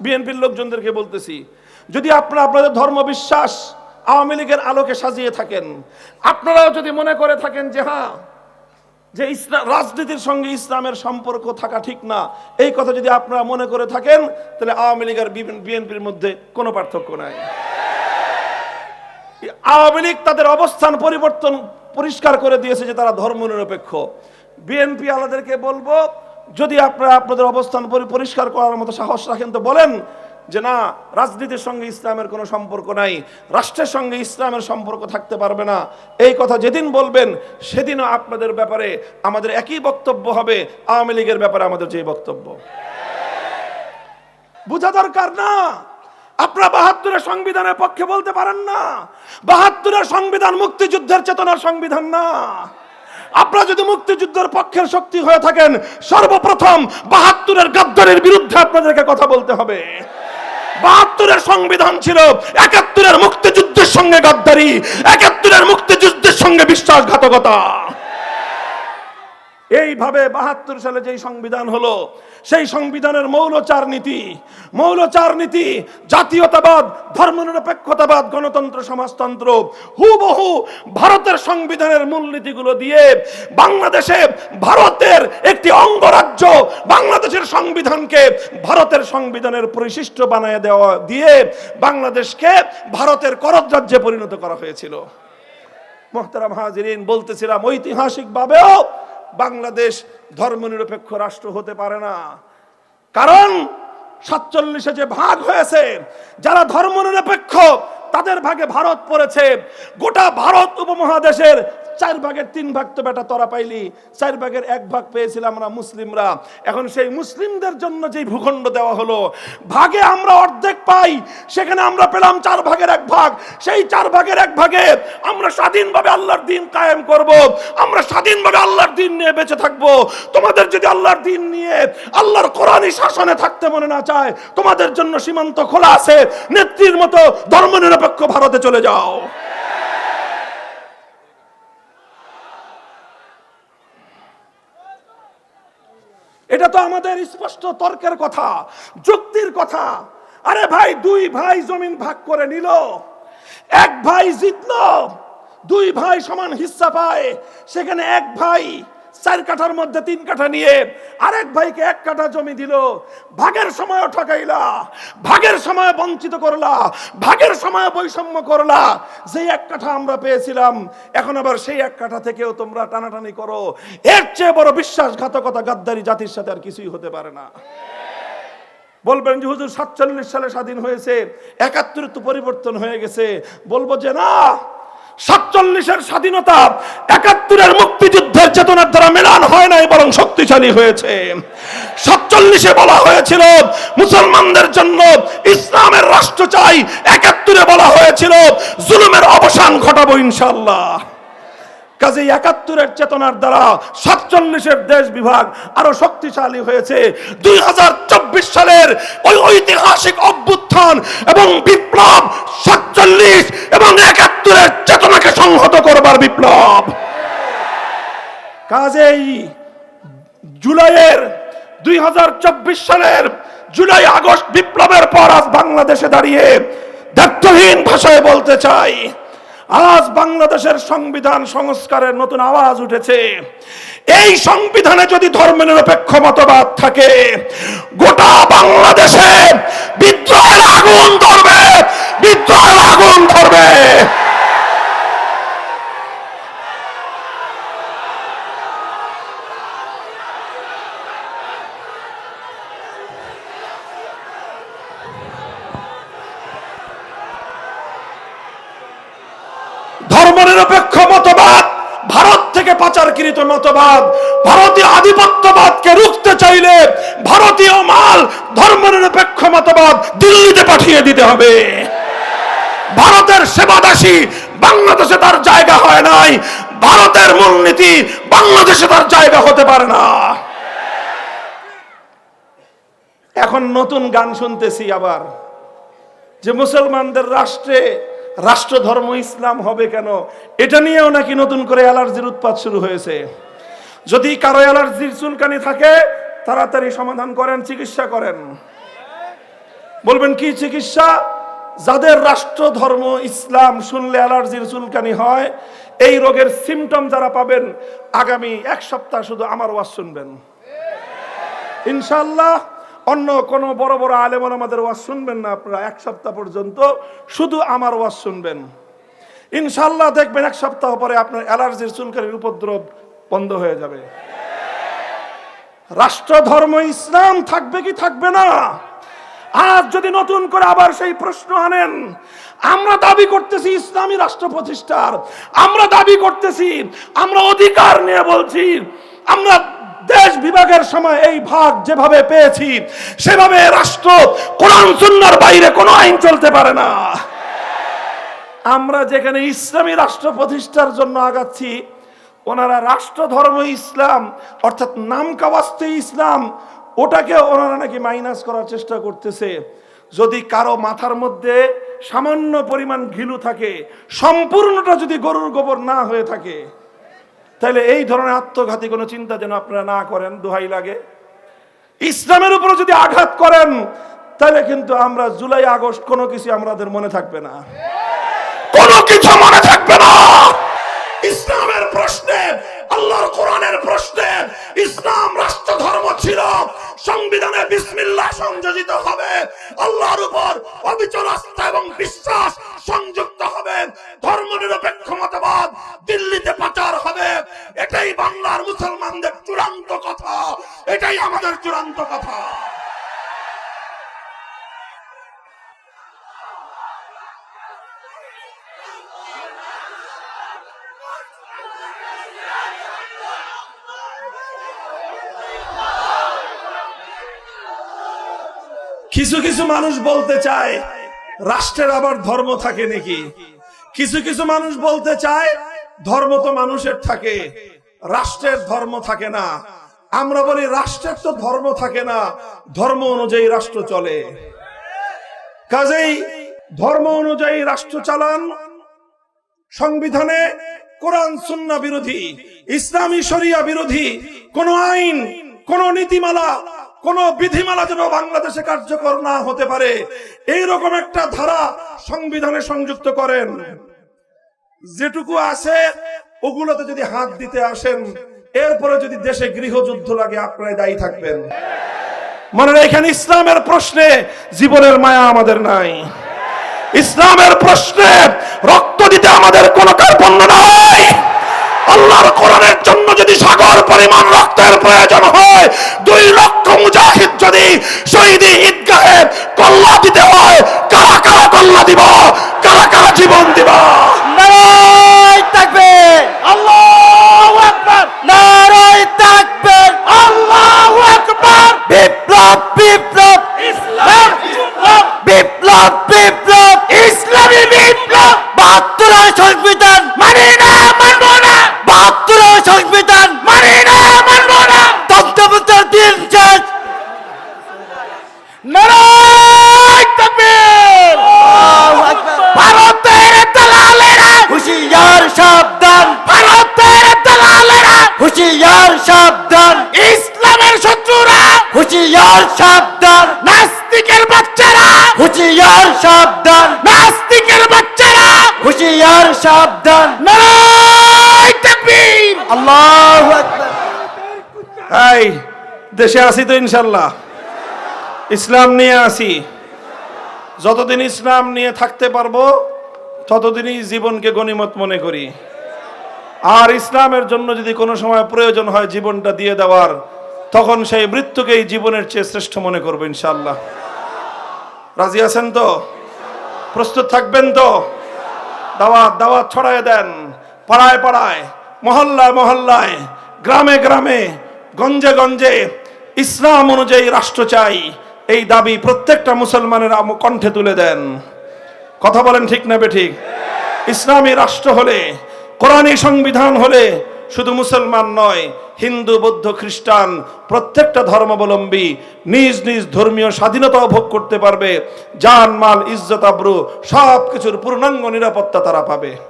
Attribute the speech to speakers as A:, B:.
A: বিএনপির লোকজনদেরকে বলতেছি, যদি আপনারা আপনাদের ধর্ম বিশ্বাস আওয়ামী লীগের আলোকে সাজিয়ে থাকেন, আপনারাও যদি মনে করে থাকেন যে হ্যাঁ যে ইসলাম, রাজনীতির সঙ্গে ইসলামের সম্পর্ক থাকা ঠিক না, এই কথা যদি আপনারা মনে করে থাকেন, তাহলে আওয়ামী লীগ আর বিএনপির মধ্যে কোনো পার্থক্য নাই। আওয়ামী লীগ তাদের অবস্থান পরিবর্তন পরিষ্কার করে দিয়েছে যে তারা ধর্মনিরপেক্ষ। বিএনপি আলাদেরকে বলব যদি আপনারা আপনাদের অবস্থান পরিষ্কার করার মতো সাহস রাখেন তো বলেন যে না, রাজনীতির সঙ্গে ইসলামের কোনো সম্পর্ক নাই, রাষ্ট্রের সঙ্গে ইসলামের সম্পর্ক থাকতে পারবে না। এই কথা যেদিন বলবেন, সেদিনও আপনাদের ব্যাপারে আমাদের একই বক্তব্য হবে। আওয়ামী লীগের ব্যাপারে আমাদের যে বক্তব্য। বোঝা দরকার না। আপনারা বাহাত্তরের সংবিধানের পক্ষে বলতে পারেন না। বাহাত্তরের সংবিধান মুক্তিযুদ্ধের চেতনার সংবিধান না। আপনারা যদি মুক্তিযুদ্ধের পক্ষের শক্তি হয়ে থাকেন, সর্বপ্রথম বাহাত্তরের গাদ্দারের বিরুদ্ধে আপনাদেরকে কথা বলতে হবে। বাহাত্তরের সংবিধান ছিল একাত্তরের মুক্তিযুদ্ধের সঙ্গে গাদ্দারি, একাত্তরের মুক্তিযুদ্ধের সঙ্গে বিশ্বাসঘাতকতা। এইভাবে বাহাত্তর সালে যেই সংবিধান হলো, সেই সংবিধানের মৌলচার নীতি মৌলচার নীতি, জাতীয়তাবাদ, ধর্মনিরপেক্ষতাবাদ, গণতন্ত্র, সমাজতন্ত্র, হুবহু ভারতের সংবিধানের মূলনীতিগুলো দিয়ে বাংলাদেশে ভারতের একটি অঙ্গরাজ্য, বাংলাদেশের সংবিধানকে ভারতের সংবিধানের পরিশিষ্ট বানায় দেওয়া, দিয়ে বাংলাদেশকে ভারতের করজ রাজ্যে পরিণত করা হয়েছিল। মোহতারাম হাজিরিন, বলতেছিলাম ঐতিহাসিকভাবেও বাংলাদেশ ধর্মনিরপেক্ষ রাষ্ট্র হতে পারে না। কারণ সাতচল্লিশে যে ভাগ হয়েছে, যারা ধর্মনিরপেক্ষ, তাদের ভাগে ভারত পড়েছে। গোটা ভারত উপমহাদেশের চার ভাগের তিন ভাগ তো বেটা তোরা পাইলি। চার ভাগের এক ভাগ পেয়েছিলাম আমরা মুসলিমরা। এখন সেই মুসলিমদের জন্য যেই ভূখণ্ড দেওয়া হলো, ভাগে আমরা অর্ধেক পাই, সেখানে আমরা পেলাম চার ভাগের এক ভাগ। সেই চার ভাগের এক ভাগে আমরা স্বাধীনভাবে আল্লাহর দিন কায়েম করব, আমরা স্বাধীনভাবে আল্লাহর দিন নিয়ে বেঁচে থাকব। তোমাদের যদি আল্লাহর দিন নিয়ে আল্লাহর কোরআনই শাসনে থাকতে মনে না চায়, তোমাদের জন্য সীমান্ত খোলা আছে, নেত্রীর মতো ধর্মনিরপেক্ষ ভারতে চলে যাও। এটা তো আমাদের স্পষ্ট তর্কের কথা, যুক্তির কথা। আরে ভাই, দুই ভাই জমিন ভাগ করে নিল। এক ভাই জিতল, দুই ভাই সমান হিস্সা পায়। সেখানে এক ভাই চার কাঠার মধ্যে তিন কাঠা নিয়ে আরেক ভাইকে এক কাঠা জমি দিল। ভাগের সময় ঠকাইলা, ভাগের সময় বঞ্চিত করলা, ভাগের সময় বৈষম্য করলা। যে এক কাঠা আমরা পেয়েছিলাম, এখন আবার সেই এক কাঠা থেকেও তোমরা টানাটানি করো। এর চেয়ে বড় বিশ্বাসঘাতকতা গাদ্দারি জাতির সাথে আর কিছুই হতে পারে না। বলবেন যে, হুজুর, সাতচল্লিশ সালে স্বাধীন হয়েছে, একাত্তরে তো পরিবর্তন হয়ে গেছে। বলব যে, না সাতচল্লিশের স্বাধীনতা, একাত্তরের মুক্তিযুদ্ধের চেতনার দ্বারা মেলান হয় নাই, বরং শক্তিশালী হয়েছে। সাতচল্লিশে বলা হয়েছিল, মুসলমানদের জন্য ইসলামের রাষ্ট্র চাই, একাত্তরে বলা হয়েছিল, জুলুমের অবসান ঘটাবো ইনশাল্লাহ কাজে একাত্তরের চেতনার দ্বারা সাতচল্লিশের দেশ বিভাগ আরও শক্তিশালী হয়েছে। দুই হাজার চব্বিশ সালের ওই ঐতিহাসিক অভ্যুত্থান এবং বিপ্লব সাতচল্লিশ এবং একাত্তরের চেতনাকে সংহত করবার বিপ্লব। কাজেই জুলাইয়ের দুই সালের জুলাই আগস্ট বিপ্লবের পর আজ বাংলাদেশে দাঁড়িয়ে দায়িত্বহীন ভাষায় বলতে চাই। আজ বাংলাদেশের সংবিধান সংস্কারের নতুন আওয়াজ উঠেছে। এই সংবিধানে যদি ধর্মনিরপেক্ষ মতবাদ থাকে, গোটা বাংলাদেশে বিদ্রোহের আগুন ধরবে বিদ্রোহের আগুন ধরবে ধর্মনিরপেক্ষ মতবাদ ভারত পাচারকৃত মতবাদ, ভারতীয় আধিপত্যবাদকে রুখতে চাইলে ভারতীয় মাল, ধর্মনিরপেক্ষ মতবাদ দিল্লিতে পাঠিয়ে দিতে হবে। ভারতের সেবাদাসী বাংলাদেশে তার জায়গা হয় নাই। ভারতের মূলনীতি বাংলাদেশে তার জায়গা হতে পারে না। এখন নতুন গান শুনতেছি আবার, যে মুসলমানদের রাষ্ট্রে রাষ্ট্র ধর্ম ইসলাম হবে কেন? এটা নিয়েও নাকি নতুন করে অ্যালার্জির উৎপাত শুরু হয়েছে। যদি কারও অ্যালার্জির চুলকানি থাকে, তাড়াতাড়ি সমাধান করেন, চিকিৎসা করেন। বলবেন, কি চিকিৎসা? যাদের রাষ্ট্র ধর্ম ইসলাম শুনলে অ্যালার্জির চুলকানি হয়, এই রোগের সিমটম যারা পাবেন, আগামী এক সপ্তাহ শুধু আমার ওয়াজ শুনবেন। ইনশাল্লাহ অন্য কোনো বড় বড় আলেমন আমাদের ওয়াজ শুনবেন না আপনারা এক সপ্তাহ পর্যন্ত। শুধু আমার ওয়াজ শুনবেন। ইনশাল্লাহ দেখবেন এক সপ্তাহ পরে আপনার অ্যালার্জির চুলকানির উপদ্রব বন্ধ হয়ে যাবে। রাষ্ট্র ধর্ম ইসলাম থাকবে কি থাকবে না? আজ যদি নতুন করে আবার সেই প্রশ্ন আনেন, আমরা দাবি করতেছি ইসলামী রাষ্ট্র প্রতিষ্ঠার, আমরা দাবি করতেছি, আমরা অধিকার নিয়ে বলছি, আমরা দেশ বিভাগের সময় এই ভাগ যেভাবে পেয়েছি, সেভাবে রাষ্ট্র, কোরআন, সুন্নার বাইরে কোনো আইন চলতে পারে না। আমরা যেখানে ইসলামী রাষ্ট্র প্রতিষ্ঠার জন্য আগাচ্ছি, ওনারা রাষ্ট্র, ধর্ম, ইসলাম, অর্থাৎ নাম কাওয়াস্তে ইসলাম, ওটাকে ওনারা নাকি মাইনাস করার চেষ্টা করতেছে। যদি কারও মাথার মধ্যে সামান্য পরিমাণ ঘিলু থাকে, সম্পূর্ণটা যদি গরুর গোবর না হয়ে থাকে তাহলে এই ধরনের আত্মঘাতী কোনো চিন্তা যেন আপনারা না করেন, দোহাই লাগে। ইসলামের উপর যদি আঘাত করেন, তাহলে কিন্তু আমরা জুলাই, আগস্ট কোনো কিছু আমাদের মনে থাকবে না। কোনো কিছু মনে থাকবে না। ইসলামের প্রশ্নে আল্লাহর কোরআনের প্রশ্নে ইসলাম রাষ্ট্র ধর্ম ছিল। সংবিধানে বিসমিল্লাহ সংযোজিত হবে। আল্লাহর উপর অবিচল আস্থা এবং বিশ্বাস সংযুক্ত হবে। ধর্ম নিরপেক্ষ মতবাদ দিল্লিতে প্রচার হবে। এটাই বাংলার মুসলমানদের চূড়ান্ত কথা। এটাই আমাদের চূড়ান্ত কথা। কিছু কিছু মানুষ বলতে চায়, রাষ্ট্রের আবার ধর্ম থাকে নাকি? কিছু কিছু মানুষ বলতে চায়, ধর্ম তো মানুষের থাকে, রাষ্ট্রের ধর্ম থাকে না। আমরা বলি, রাষ্ট্রের তো ধর্ম থাকে না, ধর্ম অনুযায়ী রাষ্ট্র চলে। কাজেই ধর্ম অনুযায়ী রাষ্ট্র চালান সংবিধানে কোরআন, সুন্না বিরোধী, ইসলামী শরিয়া বিরোধী, কোন আইন, কোন নীতিমালা কোন বিধিমালা যেন বাংলাদেশে কার্যকর না হতে পারে, এইরকম একটা ধারা সংবিধানে সংযুক্ত করেন। যেটুকু আছে, ওগুলোতে যদি হাত দিতে আসেন, এরপরে যদি দেশে গৃহযুদ্ধ লাগে আপনারা দায়ী থাকবেন। মনে এখানে ইসলামের প্রশ্নে জীবনের মায়া আমাদের নাই। ইসলামের প্রশ্নে রক্ত দিতে আমাদের কোনো কার্পণ্য নাই। আল্লাহর কোরআনের জন্য যদি সাগর পরিমাণ রক্তের প্রয়োজন হয়, দুই লক্ষ মুজাহিদ যদি শহীদ ঈদগাহে
B: হুশিয়ার সাবধান। নাস্তিকের বাচ্চারা! হুশিয়ার সাবধান। নাস্তিকের বাচ্চারা! হুশিয়ার সাবধান। নারায় তাকবীর! আল্লাহু আকবার।
A: এই দেশে আসি তো ইনশাল্লাহ ইসলাম নিয়ে আসি যতদিন ইসলাম নিয়ে থাকতে পারব ততদিনই জীবনকে গণিমত মনে করি। আর ইসলামের জন্য যদি কোনো সময় প্রয়োজন হয় জীবনটা দিয়ে দেওয়ার তখন সেই মৃত্যুকেই জীবনের চেয়ে শ্রেষ্ঠ মনে করব ইনশাল্লাহ রাজি আছেন তো? প্রস্তুত থাকবেন তো? দাওয়াত দাওয়াত ছড়ায় দেন। পাড়ায় পাড়ায়, মহল্লায় মহল্লায়, গ্রামে গ্রামে, গঞ্জে গঞ্জে ইসলাম অনুযায়ী রাষ্ট্র চাই, এই দাবি প্রত্যেকটা মুসলমানের কণ্ঠে তুলে দেন। কথা বলেন ঠিক না ঠিক? ইসলামী রাষ্ট্র হলে, কোরআনী সংবিধান হলে শুধু মুসলমান নয়, হিন্দু, বৌদ্ধ, খ্রিস্টান, প্রত্যেকটা ধর্মাবলম্বী নিজ নিজ ধর্মীয় স্বাধীনতা ভোগ করতে পারবে। জান মাল ইজ্জত, আব্রু সব কিছুর পূর্ণাঙ্গ নিরাপত্তা তারা পাবে।